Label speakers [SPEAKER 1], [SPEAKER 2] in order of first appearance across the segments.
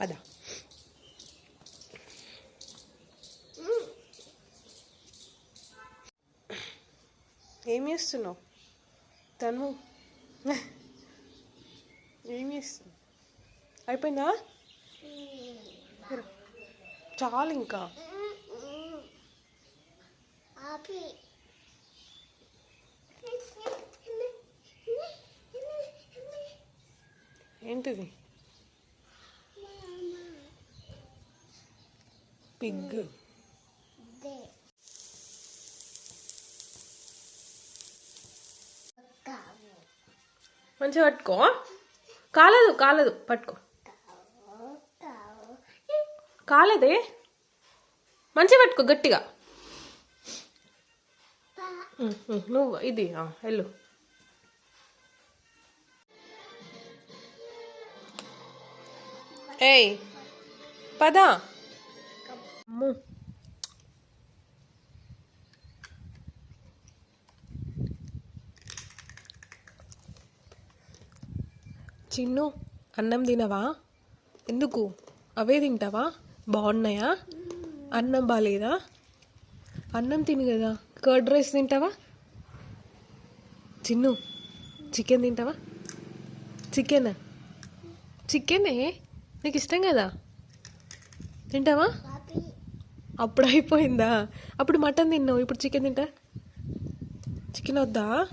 [SPEAKER 1] అదా ఏం చేస్తున్నావు? తను. ఏం చేస్తున్నావు? అయిపోయిందా? చాలు ఇంకా. ఏంటిది? పిగ్. మంచిగా పట్టుకో. కాలేదు కాలేదు. పట్టుకో. కాలేదే? మంచిగా పట్టుకో గట్టిగా. నువ్వు ఇది ఆ, వెళ్ళు. ఏయ్ పదా. అమ్ము. చిన్ను అన్నం తినవా? ఎందుకు? అవే తింటావా? బాగున్నాయా? అన్నం బాగాలేదా అన్నం తిను కదా. కర్డ్ రైస్ తింటావా? చిన్ను చికెన్ తింటావా? చికెన్ చికెనే? నీకు ఇష్టం కదా? తింటావా? అప్పుడు అయిపోయిందా అప్పుడు మటన్ తిన్నావు ఇప్పుడు చికెన్ తింటా? చికెన్ వద్దా?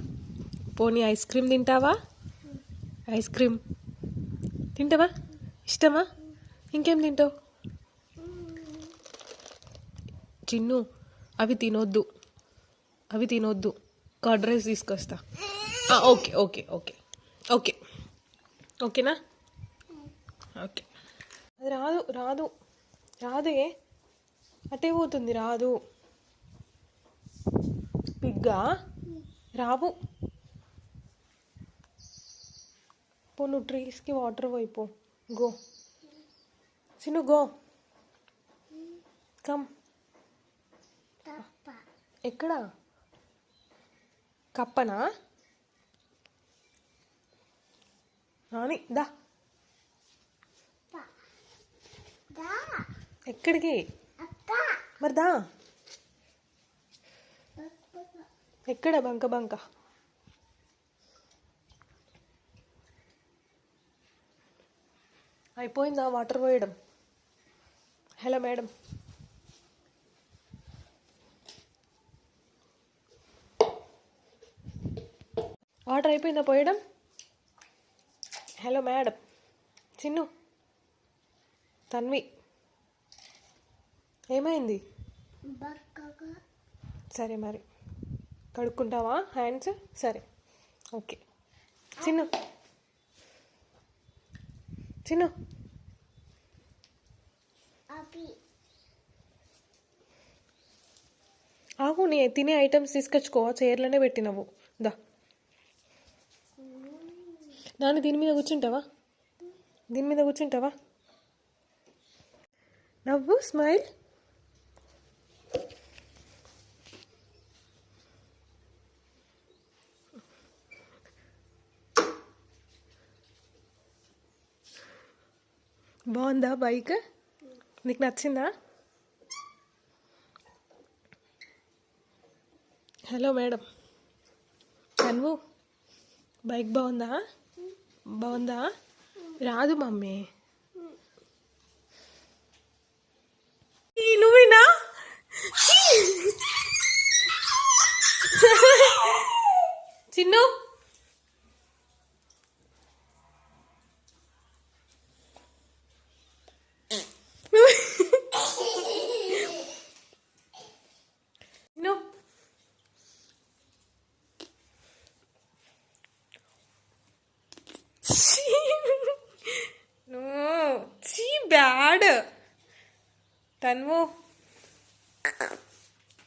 [SPEAKER 1] పోనీ ఐస్ క్రీమ్ తింటావా? Ice cream. తింటావా? ఇష్టమా? ఇంకేం తింటావు? చిన్ను అవి తినొద్దు. అవి తినొద్దు. కర్డ్ రైస్ తీసుకొస్తా. Okay okay okay. ఓకే. ఓకేనా? ఓకే. అది రాదు రాదు. రాదే. అటే పోతుంది రాదు. పిగ్గా? రావు. పో నువ్వు ట్రీస్కి వాటర్ పోయిపో గో. చిన్ను గో. కమ్. ఎక్కడ? కప్పనా? దా.
[SPEAKER 2] దా.
[SPEAKER 1] ఎక్కడికి?
[SPEAKER 2] అక్క
[SPEAKER 1] ఎక్కడ బంక బంక? అయిపోయిందా వాటర్ పోయడం? Hello madam. వాటర్ అయిపోయిందా పోయడం? Hello madam. చిన్ను. తన్వి. ఏమైంది? సరే మరి. కడుక్కుంటావా హ్యాండ్స్? సరే. ఓకే. చిన్ను. చిన్ను. ఆగు నీ తినే ఐటమ్స్ తీసుకొచ్చుకో. చైర్లోనే పెట్టినవు. దా. నాన్న దీని మీద కూర్చుంటావా? దీని మీద కూర్చుంటావా? నవ్వు స్మైల్. బాగుందా బైక్? నీకు నచ్చిందా? Hello madam. కన్వు బైక్ బాగుందా? బాగుందా? రాదు మమ్మీ. ఈ నువ్వేనా? చిన్ను. చీ bad Tanvu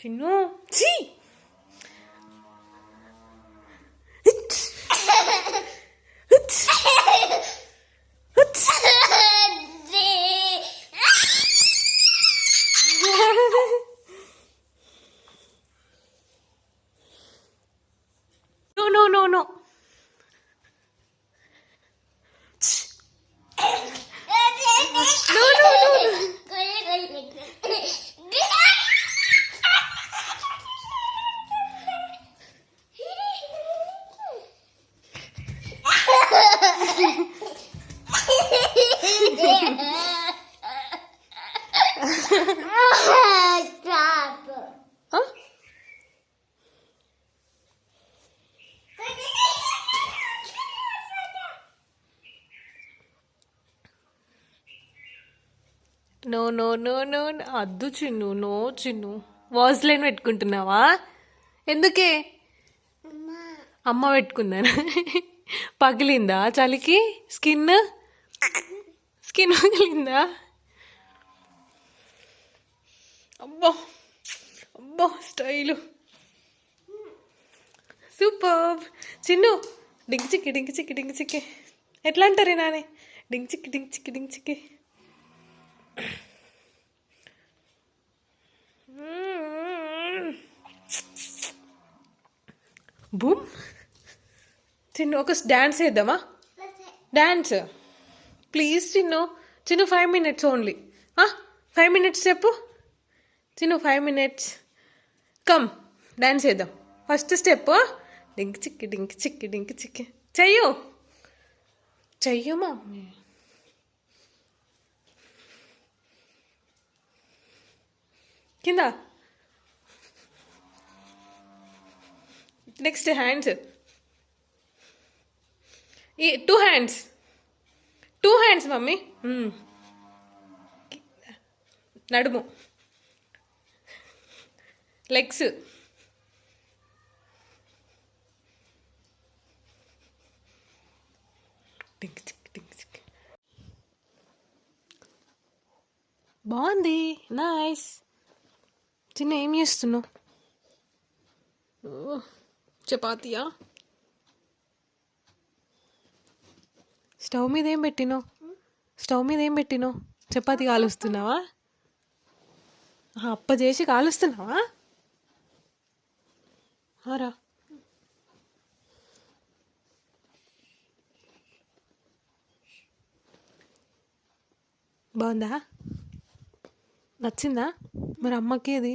[SPEAKER 1] Chinnu no no no no Addu Chinnu no Chinnu. Was line పెట్టుకుంటున్నావా? ఎందుకే?
[SPEAKER 2] అమ్మ
[SPEAKER 1] పెట్టుకుందాను? పగిలిందా చలికి? స్కిన్? స్కిన్ పగిలిందా అబ్బా అబ్బా స్టైలు. సూపర్. చిన్ను డింగ్ చిక్కి డింగ్ చిక్కి డింగ్ చిక్కి ఎట్లా అంటారు నాని? డింగ్ చిక్కి డింగ్ చిక్కి డింగ్ చిక్కి బూమ్. చిన్ను ఒక డ్యాన్స్ చేద్దామా? Dance please Chinnu. Chinnu five minutes only. Five minutes చెప్పు. Chinnu five minutes come dance చేద్దాం. ఫస్ట్ స్టెప్ డింక్ చిక్కి డింక్ చిక్కి డింక్ చిక్కి. చెయ్యు. చెయ్యు మమ్మీ. కింద. నెక్స్ట్ హ్యాండ్స్ ఈ two hands two hands mummy. Hmm. నడుము. లెగ్స్. టిక్ టిక్ బాగుంది. నైస్. చిన్న ఏం చేస్తున్నావు? ఓ, చపాతీయా? స్టవ్ మీద ఏం పెట్టినావు? స్టవ్ మీద ఏం పెట్టినావు? చపాతి కాలుస్తున్నావా? అప్ప చేసి కాలుస్తున్నావా? ఆరా బాగుందా? నచ్చిందా? మరి అమ్మకి అది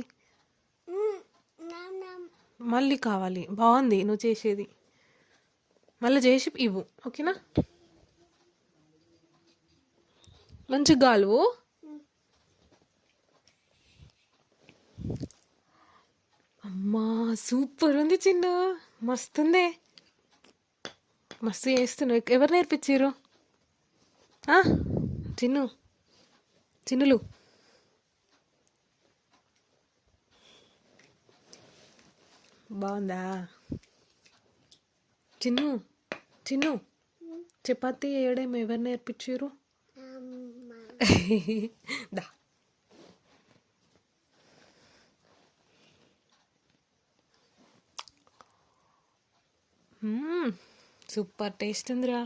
[SPEAKER 1] మళ్ళీ కావాలి. బాగుంది నువ్వు చేసేది. మళ్ళీ చేసి ఇవ్వు. ఓకేనా? మంచి గాలువు అమ్మా సూపర్ ఉంది చిన్న. మస్తుంది. మస్తు చేస్తున్నావు. ఎవరు నేర్పించారు? ఆ? చిన్ను. చిన్నులు. బాగుందా? చిన్ను. చిన్ను. చపాతీ వేయడం ఎవరు నేర్పించారు? దా. సూపర్ టేస్ట్ ఉందిరా.